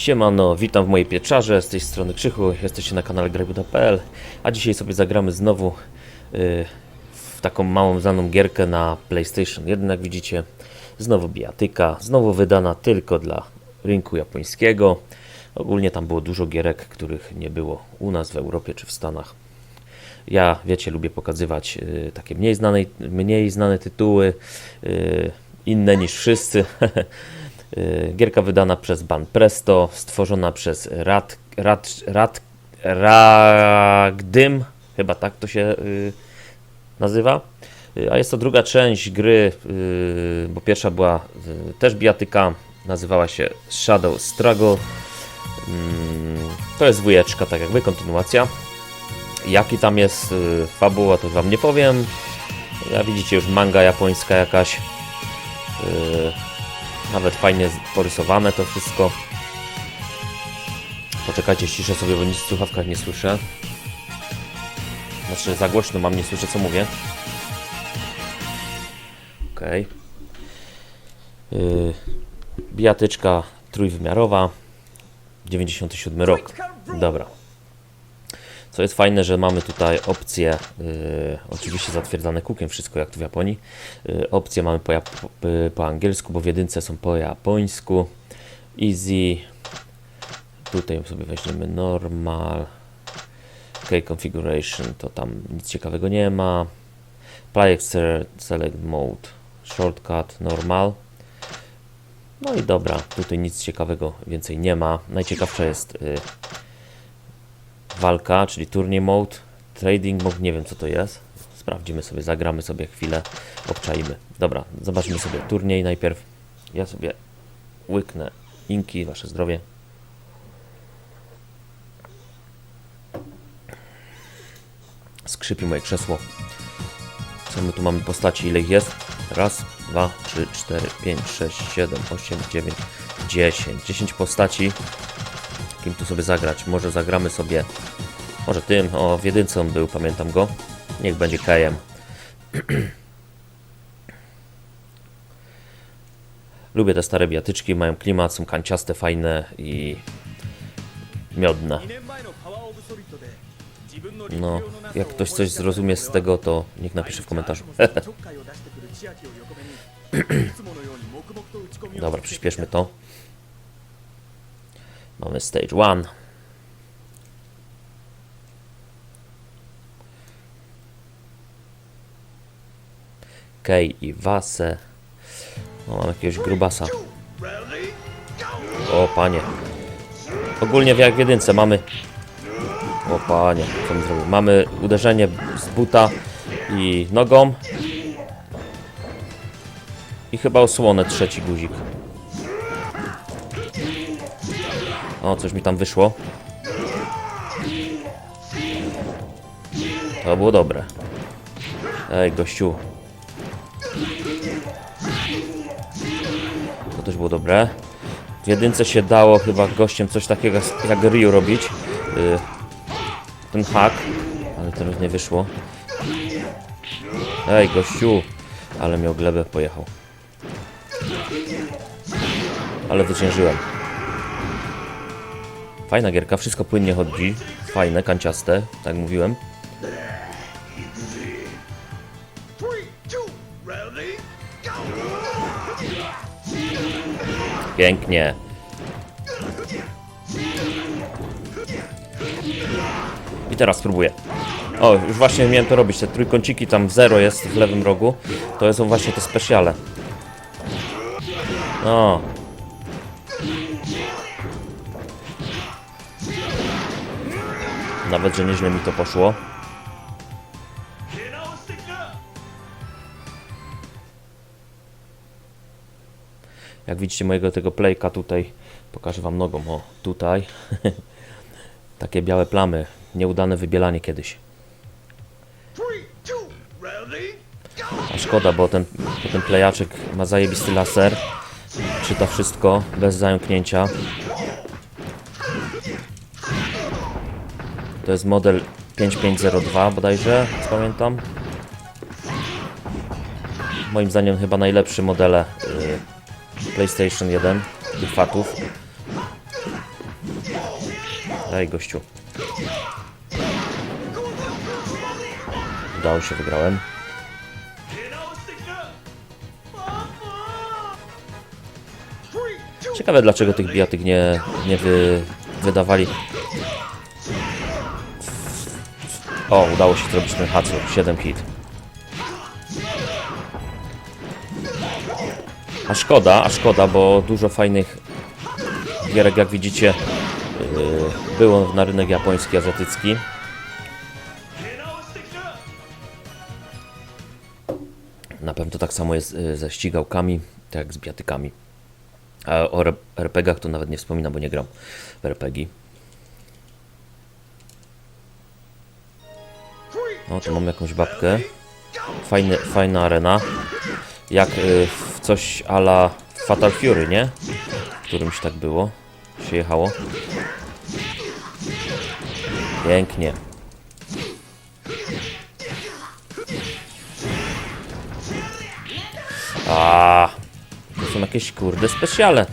Siemano, witam w mojej pieczarze, z tej strony Krzychu, jesteście na kanale grajbuda.pl A dzisiaj sobie zagramy znowu y, w taką małą znaną gierkę na PlayStation 1, jak widzicie. Znowu bijatyka, znowu wydana tylko dla rynku japońskiego. Ogólnie tam było dużo gierek, których nie było u nas w Europie czy w Stanach. Ja, wiecie, lubię pokazywać y, takie mniej znane, mniej znane tytuły, y, inne niż wszyscy. Y, Gierka wydana przez Ban Presto, stworzona przez Rad, Rad, Rad, Ragdym, chyba tak to się y, nazywa. Y, A jest to druga część gry, bo pierwsza była też bijatyka, nazywała się Shadow Struggle. Mm, To jest dwójeczka, tak jakby, kontynuacja. Jaki tam jest fabuła, to wam nie powiem. Ja widzicie już manga japońska jakaś. Nawet fajnie porysowane to wszystko. Poczekajcie, ściszę sobie, bo nic w słuchawkach nie słyszę. Znaczy za głośno mam, nie słyszę co mówię. Okej. Y, bijatyczka trójwymiarowa. 97 rok. Dobra. Co jest fajne, że mamy tutaj opcje, y, oczywiście zatwierdzane kukiem, wszystko jak tu w Japonii. Y, opcje mamy po, y, po angielsku, bo w jedynce są po japońsku. Easy. Tutaj sobie weźmiemy normal. OK configuration, to tam nic ciekawego nie ma. Play select mode, shortcut, normal. No i dobra, tutaj nic ciekawego więcej nie ma. Najciekawsza jest walka, czyli turniej mode, trading mode, nie wiem co to jest. Sprawdzimy sobie, zagramy sobie chwilę, obczaimy. Dobra, zobaczmy sobie turniej najpierw. Ja sobie łyknę inki, wasze zdrowie. Skrzypi moje krzesło. Co my tu mamy postaci? Ile ich jest? Raz, dwa, trzy, cztery, pięć, sześć, siedem, osiem, dziewięć, dziesięć. Dziesięć postaci. Kim tu sobie zagrać? Może zagramy sobie. Może tym. O, w jedynce on był, pamiętam go. Niech będzie Kajem. Lubię te stare biatyczki, mają klimat, są kanciaste, fajne i miodne. No, jak ktoś coś zrozumie z tego, to niech napisze w komentarzu. Dobra, przyspieszmy to. Mamy stage one. Kej i Wasę. O, mam jakiegoś grubasa. O, panie. Ogólnie jak w jedynce mamy... O, panie, co mi zrobił? Mamy uderzenie z buta i nogą. I chyba osłonę trzeci guzik. O, coś mi tam wyszło. To było dobre. Ej, gościu. To też było dobre. W jedynce się dało chyba gościem coś takiego jak Ryu robić. Y, ten hak, ale teraz nie wyszło. Ej, gościu. Ale miał glebę, pojechał. Ale zwyciężyłem. Fajna gierka, wszystko płynnie chodzi. Fajne, kanciaste, tak mówiłem. Pięknie. I teraz spróbuję. O, już właśnie miałem to robić. Te trójkąciki tam w zero jest w lewym rogu. To są właśnie te specjale. No. Nawet, że nieźle mi to poszło. Jak widzicie mojego tego playka tutaj, pokażę wam nogą, o tutaj. Takie białe plamy, nieudane wybielanie kiedyś. A szkoda, bo ten, bo ten ma zajebisty laser. Czyta wszystko bez zająknięcia. To jest model 5502 bodajże, pamiętam. Moim zdaniem chyba najlepszy modele y, PlayStation 1 tych fatów. Daj gościu. Udało się, wygrałem. Ciekawe dlaczego tych bijatyk nie, nie wy, wydawali. O, udało się zrobić ten Hatsu. 7 hit. A szkoda, a szkoda, bo dużo fajnych gierek, jak widzicie, yy, było na rynek japoński, azjatycki. Na pewno tak samo jest yy, ze ścigałkami, tak jak z biatykami. A o RPG-ach to nawet nie wspominam, bo nie gram w RPG. No, tu mam jakąś babkę. Fajny, fajna arena. Jak y, coś ala Fatal Fury, nie? W którymś tak było. Się jechało. Pięknie. A, to są jakieś kurde specjale.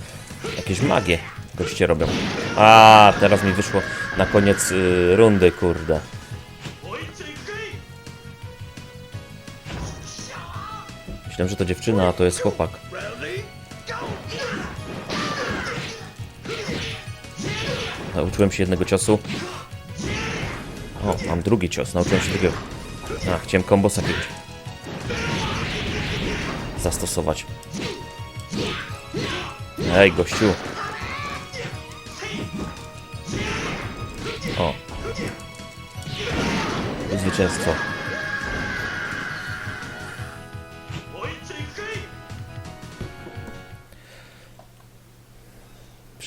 Jakieś magie goście robią. A, teraz mi wyszło na koniec y, rundy, kurde. Myślałem, że to dziewczyna, a to jest chłopak. Nauczyłem się jednego ciosu. O, mam drugi cios, nauczyłem się drugiego. A, chciałem kombosa. Zastosować. Ej, gościu. O. Zwycięstwo.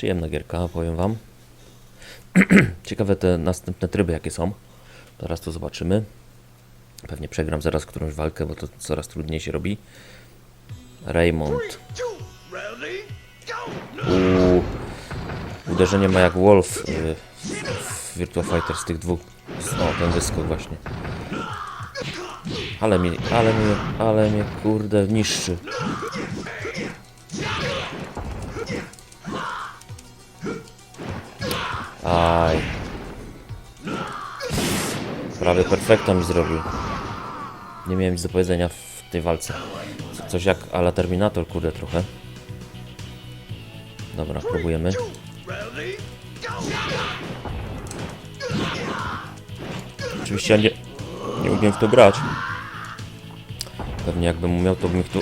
Przyjemna gierka, powiem wam. Ciekawe te następne tryby jakie są. Teraz to zobaczymy. Pewnie przegram zaraz którąś walkę, bo to coraz trudniej się robi. Raymond. Uuu. Uderzenie ma jak Wolf w Virtua Fighter z tych dwóch. O, ten wyskok właśnie. Ale mi, ale mnie, ale mnie kurde niszczy. Aj. Prawie perfekto mi zrobił. Nie miałem nic do powiedzenia w tej walce. Co- Coś jak ala Terminator, kurde, trochę. Dobra, próbujemy. Oczywiście ja nie, nie umiem w to grać. Pewnie jakbym umiał, to bym ich tu...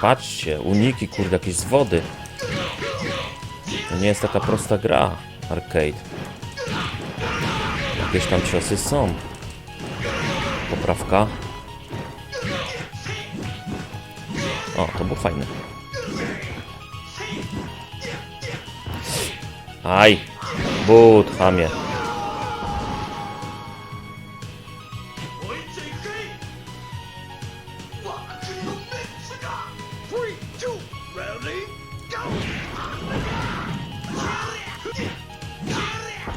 Patrzcie, uniki, kurde, jakieś z wody. To nie jest taka prosta gra, arcade. Jakieś tam ciosy są. Poprawka. O, to było fajne. Aj! But, chamie.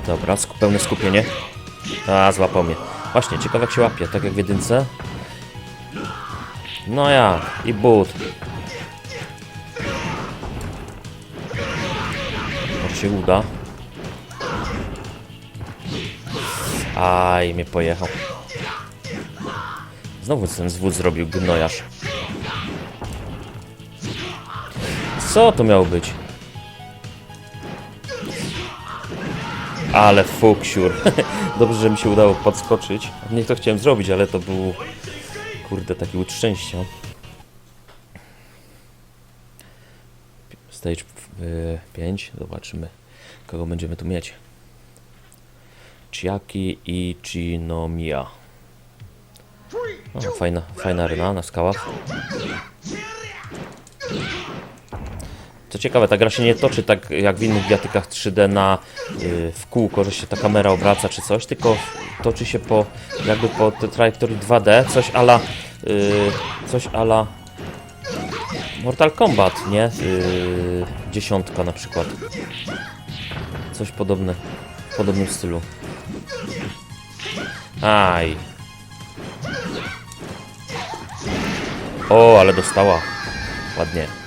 Dobra, pełne skupienie. A, złapał mnie. Właśnie, ciekawe jak się łapie, tak jak w jedynce. No ja, i but. Może się uda. Aj, mnie pojechał. Znowu ten zwód zrobił gnojarz. Co to miało być? Ale fuksiur. Dobrze, że mi się udało podskoczyć. Nie to chciałem zrobić, ale to był kurde taki łód szczęścia. Stage 5. Zobaczymy, kogo będziemy tu mieć. Chiaki i Chinomiya. O, fajna, fajna arena na skałach. Co ciekawe, ta gra się nie toczy tak jak w innych biatykach 3D na y, w kółko, że się ta kamera obraca czy coś, tylko toczy się po jakby po trajektorii 2D, coś ala y, coś ala Mortal Kombat, nie? Y, dziesiątka na przykład. Coś podobne, w podobnym stylu. Aj. O, ale dostała. Ładnie.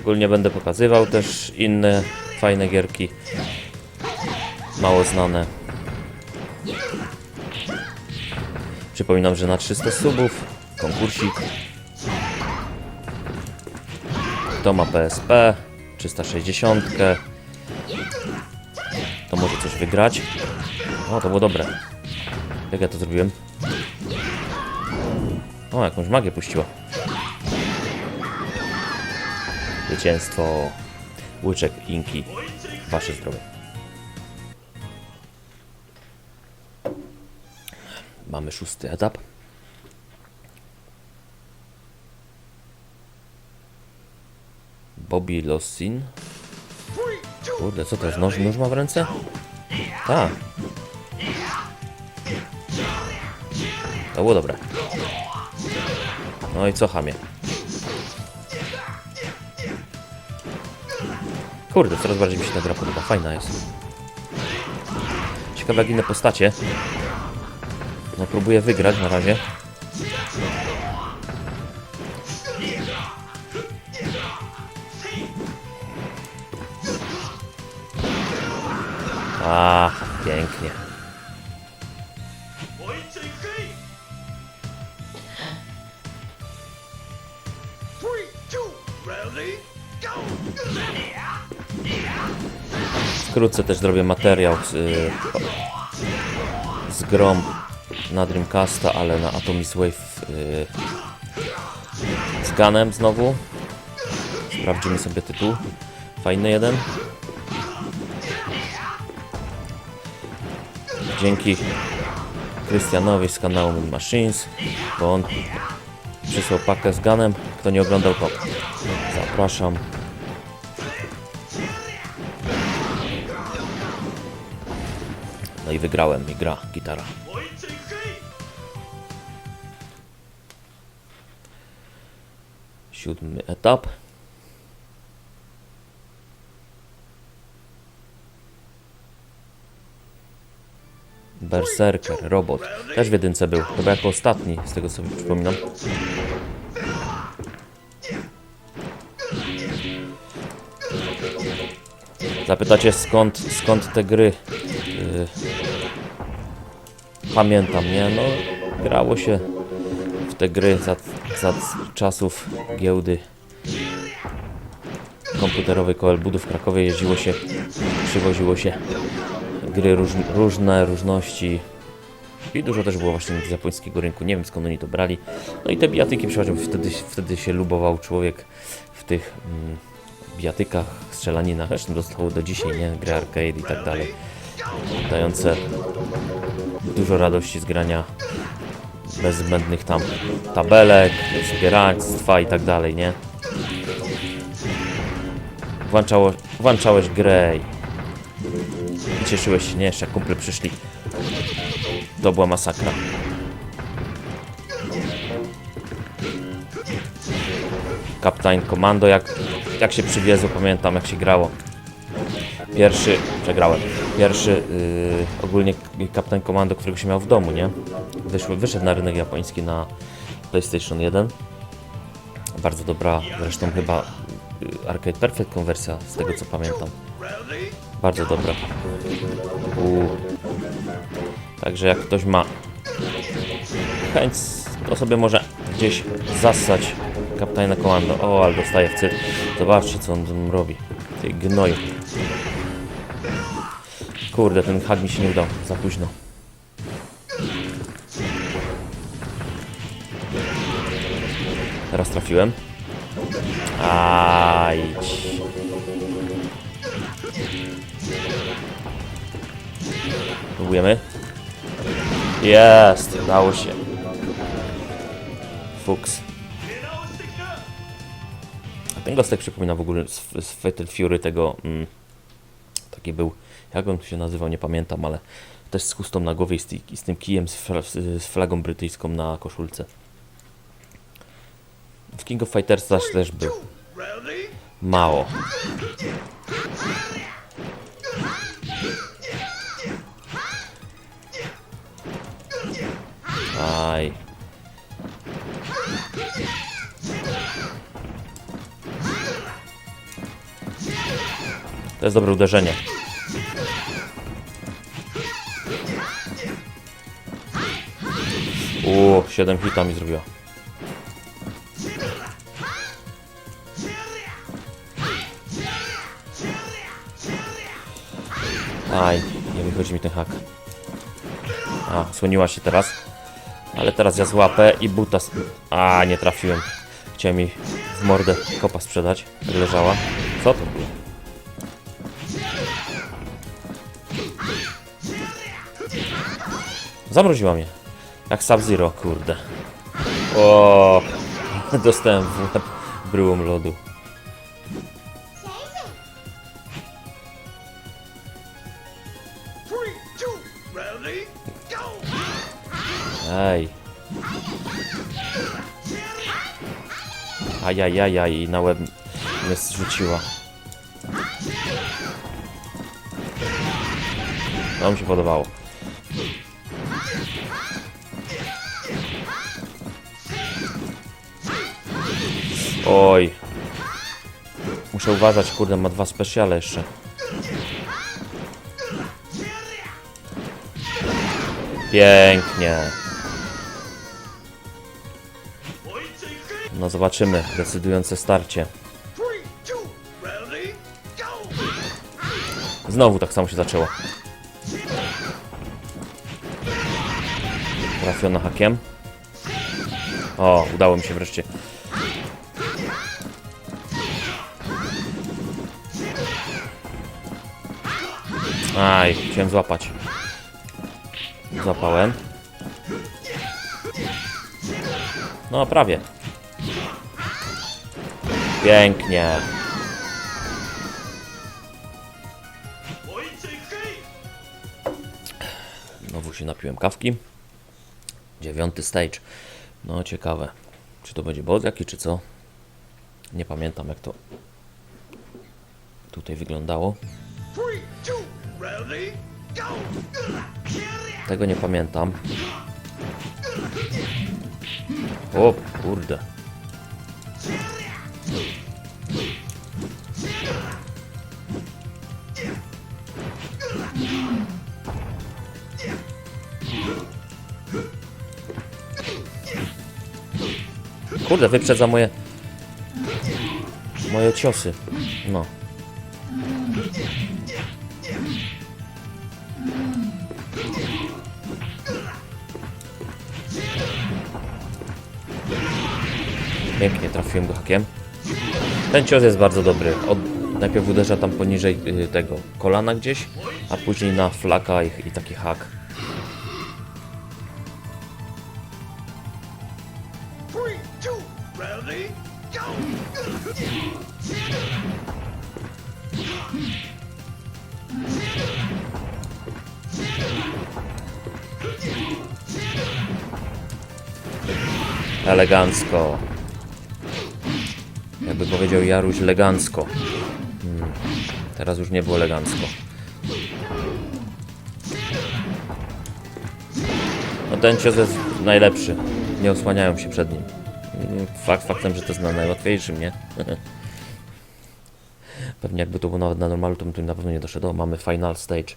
Ogólnie będę pokazywał też inne fajne gierki. Mało znane. Przypominam, że na 300 subów konkursik. Kto ma PSP 360 to może coś wygrać. O, to było dobre. Jak ja to zrobiłem? O, jakąś magię puściła. Zwycięstwo. Łyczek, inki. Wasze zdrowie. Mamy szósty etap. Bobby Lossin. Kurde, co to jest? Nóż, nóż ma w ręce? Tak. To było dobre. No i co, chamie? Kurde, coraz bardziej mi się ta gra podoba. Fajna jest. Ciekawe jak inne postacie. No próbuję wygrać na razie. Wkrótce też zrobię materiał z, y, z grom na Dreamcasta, ale na Atomic Wave y, z Ganem znowu. Sprawdzimy sobie tytuł. Fajny jeden. Dzięki Krystianowi z kanału Min Machines, bo on przysłał pakę z Ganem. Kto nie oglądał, to zapraszam. No i wygrałem i gra gitara. Siódmy etap. Berserker, robot. Też w jedynce był, chyba jako ostatni, z tego sobie przypominam. Zapytacie skąd, skąd te gry yy, pamiętam, nie? No, grało się w te gry za, za czasów giełdy komputerowej Koel Budów w Krakowie jeździło się, przywoziło się gry róż, różne, różności i dużo też było właśnie z japońskiego rynku, nie wiem skąd oni to brali. No i te bijatyki, przepraszam, wtedy, wtedy się lubował człowiek w tych mm, bijatykach, strzelaninach, zresztą zostało do dzisiaj, nie? Gry arcade i tak dalej, dające dużo radości z grania bez zbędnych tam tabelek, zbieractwa i tak dalej, nie? Włączało, włączałeś grę i, cieszyłeś się, nie? Jeszcze jak kumple przyszli. To była masakra. Captain Commando, jak, jak się przywiezło, pamiętam jak się grało. Pierwszy, przegrałem. Pierwszy yy, ogólnie Captain Commando, którego się miał w domu, nie? Wyszły, wyszedł na rynek japoński na PlayStation 1. Bardzo dobra, zresztą chyba y, Arcade Perfect konwersja, z tego co pamiętam. Bardzo dobra. Także jak ktoś ma chęć, to sobie może gdzieś zassać kaptajna komando. O, ale dostaje w cyr. Zobaczcie, co on robi. Ty gnoju. Kurde, ten hak mi się nie udał. Za późno. Teraz trafiłem. Ajdź. Próbujemy. Jest, udało się. Fuks. A ten gostek przypomina w ogóle z, z Fatal Fury tego. Mm, taki był. Jak on się nazywał, nie pamiętam, ale też z chustą na głowie i z, ty- i z tym kijem z, flagą brytyjską na koszulce. W King of Fighters też, też był. Mało. Aj. To jest dobre uderzenie. Uuu, 7 hita mi zrobiła. Aj, nie wychodzi mi ten hak. A, słoniła się teraz. Ale teraz ja złapę i buta... A, nie trafiłem. Chciałem mi w mordę kopa sprzedać. jak Leżała. Co to było? Zamroziła mnie. Jak Sub-Zero, kurde. O, dostałem w łeb bryłą lodu. Ej. Ajajajaj, i na łeb mnie zrzuciła. To mi się podobało. Oj. Muszę uważać, kurde, ma dwa specjale jeszcze. Pięknie. No zobaczymy, decydujące starcie. Znowu tak samo się zaczęło. Trafiona hakiem. O, udało mi się wreszcie. Aj, chciałem złapać. Złapałem. No, prawie. Pięknie. Znowu się napiłem kawki. Dziewiąty stage. No ciekawe. Czy to będzie boss jaki, czy co? Nie pamiętam jak to tutaj wyglądało. Tego nie pamiętam. O kurde. Kurde, wyprzedza moje moje ciosy. No. Pięknie trafiłem go hakiem. Ten cios jest bardzo dobry. Od, najpierw uderza tam poniżej y, tego kolana gdzieś, a później na flaka i, i taki hak. Elegancko. Jakby powiedział Jaruś, elegancko. Hmm. Teraz już nie było elegancko. No ten cios jest najlepszy. Nie osłaniają się przed nim. Fakt faktem, że to jest na najłatwiejszym, nie? Pewnie jakby to było nawet na normalu, to bym tu na pewno nie doszedł. Mamy final stage.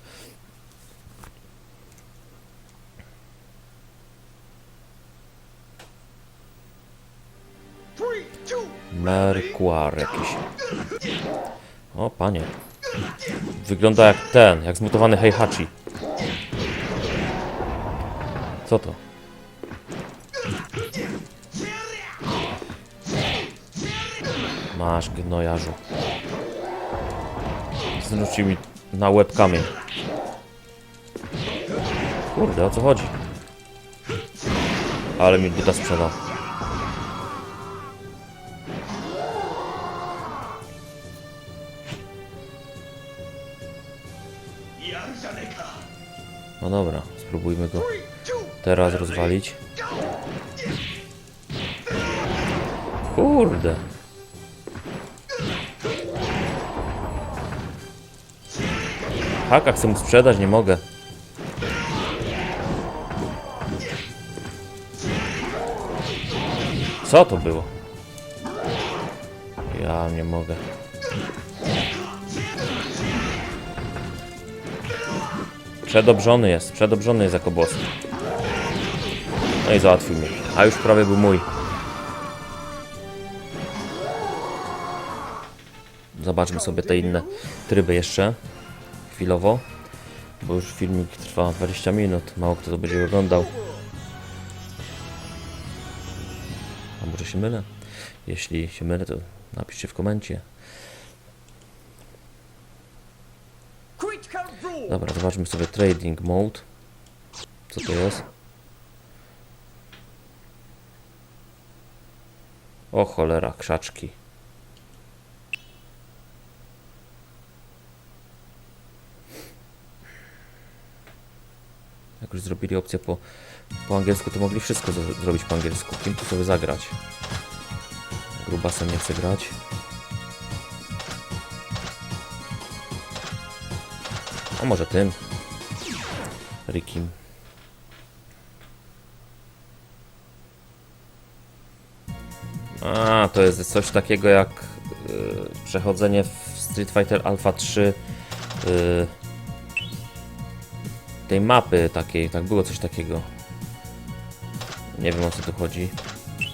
Merkuar jakiś. O, panie. Wygląda jak ten, jak zmutowany Heihachi. Co to? Masz, gnojarzu. Zwrócił mi na łeb kamień. Kurde, o co chodzi? Ale mi buta sprzedał. No dobra, spróbujmy go teraz rozwalić. Kurde. Haka chcę mu sprzedać, nie mogę. Co to było? Ja nie mogę. Przedobrzony jest, przedobrzony jest jako boss. No i załatwił mnie. A już prawie był mój. Zobaczmy sobie te inne tryby jeszcze. Chwilowo. Bo już filmik trwa 20 minut. Mało kto to będzie oglądał. A może się mylę? Jeśli się mylę, to napiszcie w komencie. Critical rule. Dobra, zobaczmy sobie trading mode. Co to jest? O cholera, krzaczki. Jak już zrobili opcję po, po angielsku, to mogli wszystko zrobić po angielsku. Kim tu sobie zagrać? Grubasem nie chce grać. A może tym? Rikim. A, to jest coś takiego jak y, przechodzenie w Street Fighter Alpha 3 y, tej mapy takiej, tak było coś takiego. Nie wiem o co tu chodzi.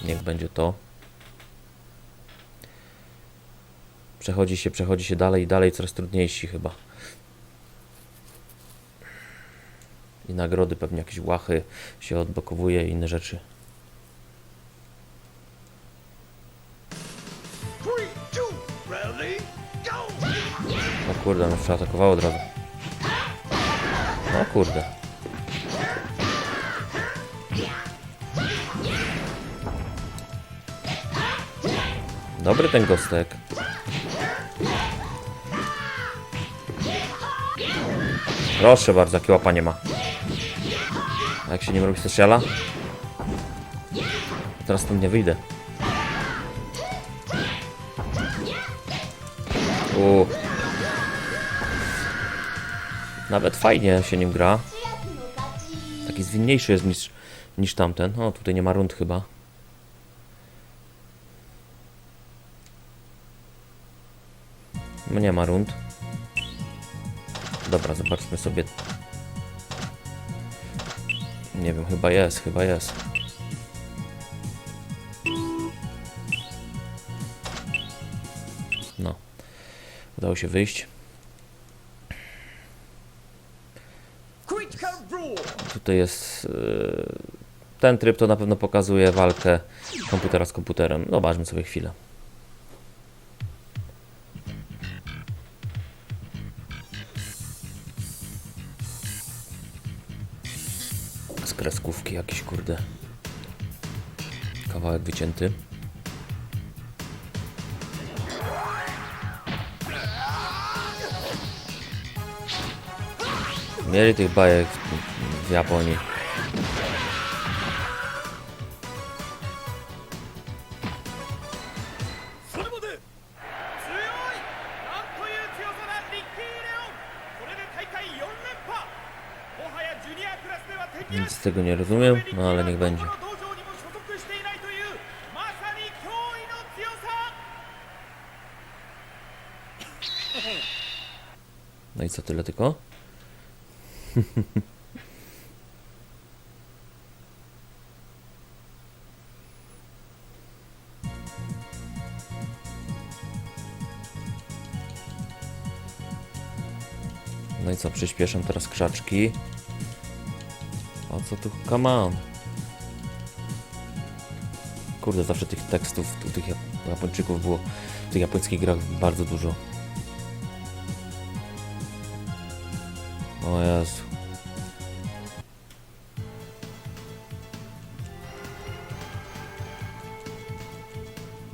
Niech będzie to. Przechodzi się, przechodzi się dalej i dalej, coraz trudniejsi chyba. I nagrody, pewnie jakieś łachy się odblokowuje i inne rzeczy. O kurde, on już przeatakował od razu. O kurde. Dobry ten gostek. Proszę bardzo, jakie łapanie ma. Jak się nim robi speciala? Teraz tam nie wyjdę. Uuu. Nawet fajnie się nim gra. Taki zwinniejszy jest niż, niż tamten. O, tutaj nie ma rund chyba. No nie ma rund. Dobra, zobaczmy sobie. Nie wiem, chyba jest, chyba jest. No. Udało się wyjść. Tutaj jest. yy, Ten tryb to na pewno pokazuje walkę komputera z komputerem. Zobaczmy sobie chwilę. Kreskówki jakiś kurde. Kawałek wycięty. Mieli tych bajek w, w Japonii. Tego nie rozumiem, no ale niech będzie. No i co tyle tylko? No i co, przyspieszam teraz krzaczki. Co tu? Come on. Kurde, zawsze tych tekstów u tych Jap- Japończyków było w tych japońskich grach bardzo dużo. O Jezu.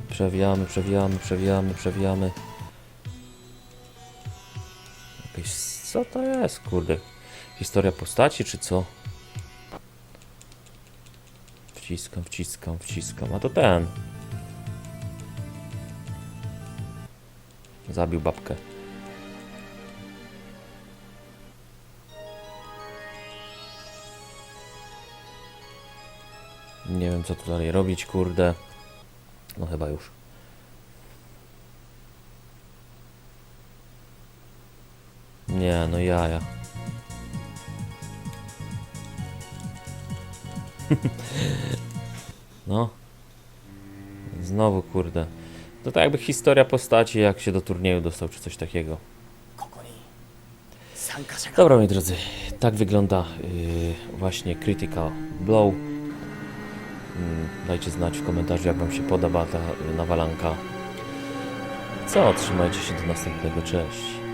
Przewijamy, przewijamy, przewijamy, przewijamy. Jakieś... Co to jest, kurde? Historia postaci, czy co? Wciskam, wciskam, wciskam. A to ten. Zabił babkę. Nie wiem co tu dalej robić, kurde. No chyba już. Nie, no jaja. No. Znowu, kurde. To tak jakby historia postaci, jak się do turnieju dostał, czy coś takiego. Dobra, moi drodzy, tak wygląda yy, właśnie Critical Blow. Mm, dajcie znać w komentarzu, jak Wam się podoba ta nawalanka. Co, trzymajcie się do następnego, cześć.